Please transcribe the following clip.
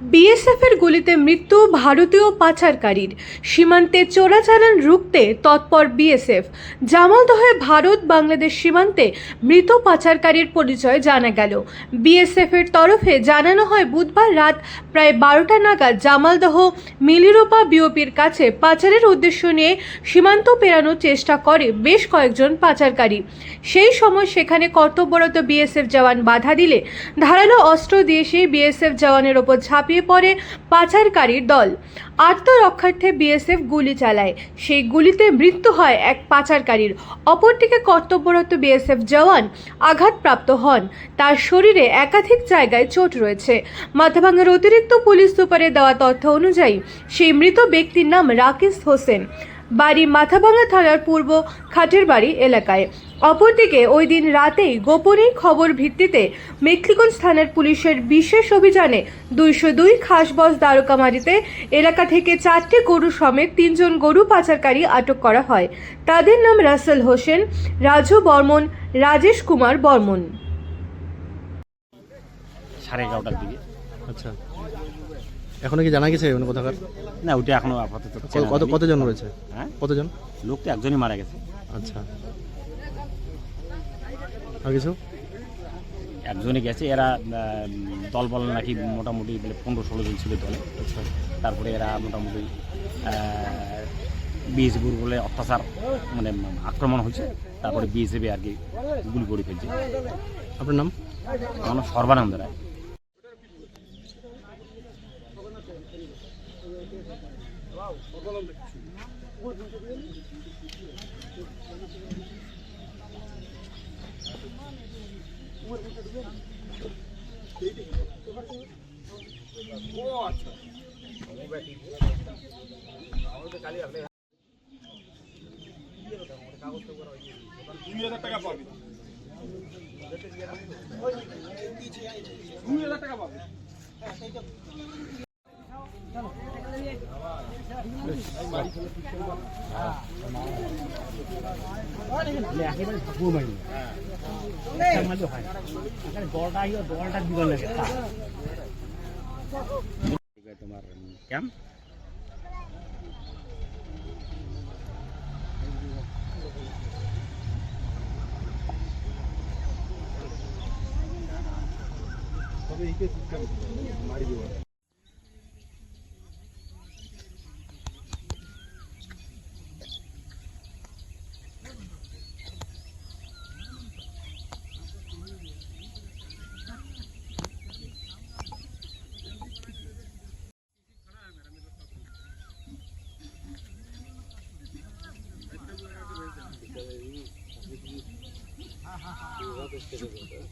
বিএসএফের গুলিতে মৃত্যু ভারতীয় পাচারকারীর। সীমান্তে চোরাচালান রুখতে তৎপর বিএসএফ জামালদহে ভারত বাংলাদেশ সীমান্তে মৃত পাচারকারীর পরিচয় জানা গেল। বিএসএফের তরফে জানানো হয়, বুধবার রাত প্রায় বারোটা নাগাদ জামালদহ মিলিরোপা বিওপির কাছে পাচারের উদ্দেশ্য নিয়ে সীমান্ত পেরানোর চেষ্টা করে বেশ কয়েকজন পাচারকারী। সেই সময় সেখানে কর্তব্যরত বিএসএফ জওয়ান বাধা দিলে ধারালো অস্ত্র দিয়ে সেই বিএসএফ জওয়ানের ওপর ঝাঁপিয়ে পড়ে পাচারকারীর দল। আত্মরক্ষার্থে বিএসএফ গুলি চালায়। সেই গুলিতে মৃত্যু হয় এক পাচারকারীর। অপরদিকে কর্তব্যরত বিএসএফ জওয়ান আঘাতপ্রাপ্ত হন। তার শরীরে একাধিক জায়গায় চোট রয়েছে। মাথাভাঙ্গার অতিরিক্ত পুলিশ সুপারের দেওয়া তথ্য অনুযায়ী, সেই মৃত ব্যক্তির নাম রাকেশ হোসেন। বাড়ি মাথাভাঙ্গা থানার পূর্ব খাটের বাড়ি এলাকায়। অপরদিকে ওই দিন রাতেই গোপনীয় খবর ভিত্তিতে মেখলিগঞ্জ থানার পুলিশের বিশেষ অভিযানে দুইশো দুই খাসবস দ্বারকামারিতে এলাকা থেকে চারটি গরু সমেত তিনজন গরু পাচারকারী আটক করা হয়। তাদের নাম রাসেল হোসেন রাজু বর্মন রাজেশ কুমার বর্মন। সাড়ে এগারোটার দিকে। আচ্ছা। এখনও কি জানা গেছে কোনো কোথাকার? না ওটা এখনও আপাতত কত-। কতজন রয়েছে? হ্যাঁ? কতজন? লোক তো একজনই মারা গেছে। আচ্ছা। আর কিছু একজনই গেছে এরা আহ, দল বল নাকি মোটামুটি বলে পনেরো ষোলো জন ছিল দলে। আচ্ছা। তারপরে এরা মোটামুটি বিএসএফ বলে অত্যাচার মানে আক্রমণ হয়েছে। তারপরে বিএসএফ আর কি গুলি করে ফেলছে। আপনার নাম? আমার নাম সর্বানন্দ রায়। দুই হাজার টাকা পাবে দুই হাজার টাকা পাবি তোমার কেম তবে এই সিস্টেম মারি দেওয়া 私から言うと。